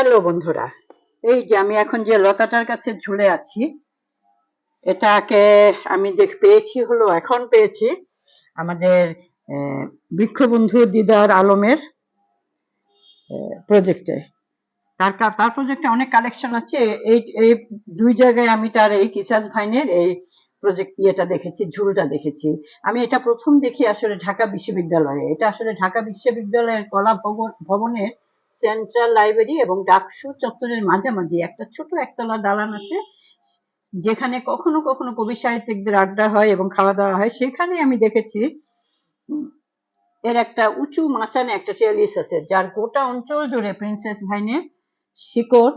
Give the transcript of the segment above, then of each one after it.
Hello বন্ধুরা, এই যে আমি এখন যে লতাটার কাছে ঝুলে আছি, এটাকে আমি দেখ, পেয়েছি হলো, এখন পেয়েছি আমাদের বৃক্ষবন্ধু দিদার আলমের প্রজেক্টে তার তার প্রজেক্টে অনেক কালেকশন আছে এই এই দুই জায়গায় আমি তার এই কিসাস ভাইনের এই প্রজেক্ট ইয়েটা দেখেছি, ঝুলটা দেখেছি। আমি এটা প্রথম দেখি আসলে ঢাকা বিশ্ববিদ্যালয়ে। এটা আসলে ঢাকা বিশ্ববিদ্যালয়ের কলা ভবন, ভবনের সেন্ট্রাল লাইব্রেরি এবং ডাকসু চত্বরের মাঝামাঝি একটা ছোট একতলা দালান আছে, যেখানে কখনো কখনো কবি সাহিত্যিকদের আড্ডা হয় এবং খাওয়া দাওয়া হয়। সেখানে আমি দেখেছি, এর একটা উঁচু মাচানে একটা চেয়ারলিস আছে, যার গোটা অঞ্চল জুড়ে প্রিন্সেস ভাইনের শিকড়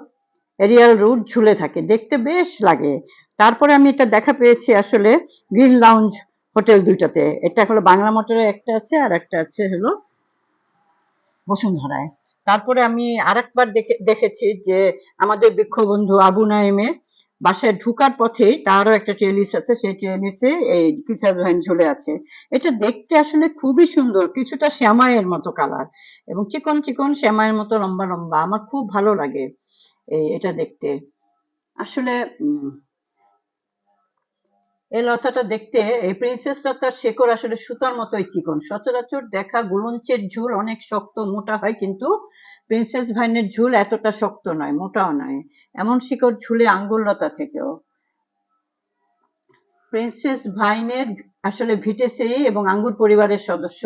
এরিয়াল রুট ঝুলে থাকে। দেখতে বেশ লাগে। তারপরে আমি এটা দেখা পেয়েছি আসলে গ্রিন লাউঞ্জ হোটেল দুইটাতে। এটা হলো বাংলা মোটরে একটা আছে আর একটা আছে হলো বসুন্ধরায়। তারপরে আমি আরেকবার দেখে দেখেছি যে আমাদের বৃক্ষবন্ধু আবু নাইমে বাসায় ঢুকার পথেই তারও একটা টেলিস আছে সেই টেলিসে এই কিসাস ভাইন ঝুলে আছে। এটা দেখতে আসলে খুবই সুন্দর কিছুটা শ্যামাইয়ের মতো কালার এবং চিকন চিকন শ্যামাইয়ের মতো লম্বা লম্বা। আমার খুব ভালো লাগে এই এটা দেখতে। আসলে উম, এই লতাটা দেখতে, এই প্রিন্সেস লতার শেকড় আসলে সুতার মতোই চিকন। সচরাচর দেখা গুলঞ্চের ঝুল অনেক শক্ত, মোটা হয়, কিন্তু প্রিন্সেস ভাইনের ঝুল এতটা শক্ত নয়, মোটাও নয়। এমন শিকড় ঝুলে আঙ্গুল লতা থেকেও। প্রিন্সেস ভাইনের আসলে ভিটেসেই এবং আঙ্গুর পরিবারের সদস্য।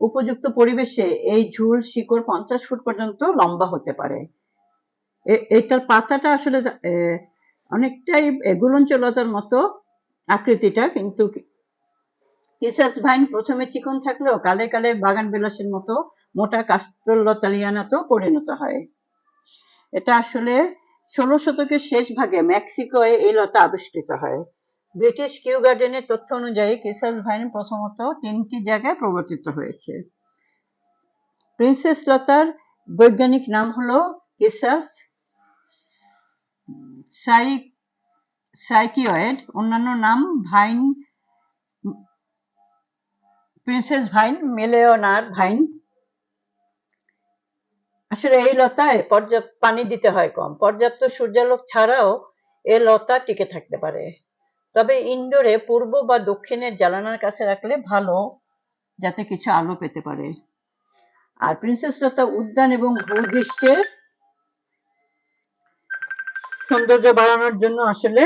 উপযুক্ত পরিবেশে এই ঝুল শিকড় পঞ্চাশ ফুট পর্যন্ত লম্বা হতে পারে। এটার পাতাটা আসলে অনেকটাই গুলঞ্চলতার মতো আকৃতিটা, কিন্তু কিসাস ভাইন? প্রথমে চিকন থাকলেও কালে কালে বাগান বিলাসের মতো মোটা কাস্ট্রোলতালিয়ানাতেও পরিণত হয়। এটা আসলে ষোলো শতকের শেষ ভাগে মেক্সিকোয় এই লতা আবিষ্কৃত হয়। ব্রিটিশ কিউ গার্ডেনের তথ্য অনুযায়ী কিসাস ভাইন প্রথমত তিনটি জায়গায় প্রবর্তিত হয়েছে। প্রিন্সেস লতার বৈজ্ঞানিক নাম হলো কিসাস সাই সাইকিয়েড অন্যান্য নাম ভাইন, প্রিন্সেস ভাইন, মেলেওনার ভাইন। আসলে এই লতায় পর্যাপ্ত, পানি দিতে হয় কম। পর্যাপ্ত সূর্যালোক ছাড়াও এ লতা টিকে থাকতে পারে। তবে ইনডোরে পূর্ব বা দক্ষিণের জ্বালানার কাছে রাখলে ভালো, যাতে কিছু আলো পেতে পারে। আর প্রিন্সেস লতা উদ্যান এবং ভূদৃশ্যের সৌন্দর্য বাড়ানোর জন্য আসলে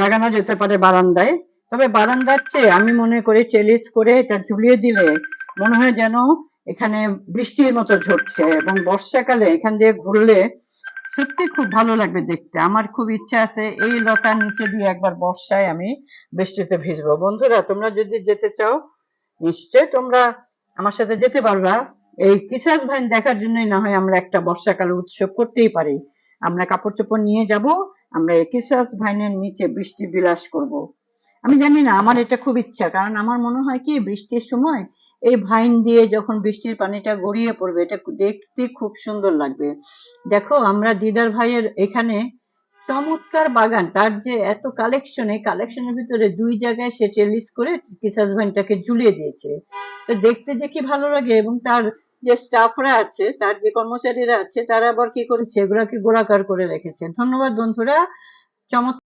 লাগানো যেতে পারে বারান্দায়। তবে বারান্দার চেয়ে আমি মনে করি চেলিস করে এটা ঝুলিয়ে দিলে মনে হয় যেন এখানে বৃষ্টির মতো ঝরছে এবং বর্ষাকালে এখান দিয়ে ঘুরলে সত্যি খুব ভালো লাগবে দেখতে। আমার খুব ইচ্ছা আছে এই লতার নিচে দিয়ে একবার বর্ষায় আমি বৃষ্টিতে ভিজবো। বন্ধুরা, তোমরা যদি যেতে চাও নিশ্চয় তোমরা আমার সাথে যেতে পারবা। এই কিসাস ভাইন দেখার জন্যই না হয় আমরা একটা বর্ষাকাল উৎসব করতেই পারি। আমরা কাপড় চোপড় নিয়ে যাব, আমরা এই কিসাস ভাইনের নিচে বৃষ্টি বিলাস করব। আমি জানি না, আমার এটা খুব ইচ্ছা, কারণ আমার মনে হয় কি, বৃষ্টির সময় এই ভাইন দিয়ে যখন বৃষ্টির পানিটা গড়িয়ে পড়বে, এটা দেখতে খুব সুন্দর লাগবে দেখো, আমরা দিদার ভাইয়ের এখানে চমৎকার বাগান, তার যে এত কালেকশন এই কালেকশনের ভিতরে দুই জায়গায় সে টেলিস করে কিসাস ভাইনটাকে ঝুলিয়ে দিয়েছে তো দেখতে যে কি ভালো লাগে, এবং তার যে স্টাফরা আছে, তার যে কর্মচারীরা আছে, তারা আবার কি করেছে? এগুলাকে গোলাকার করে রেখেছে। ধন্যবাদ বন্ধুরা। চমৎকার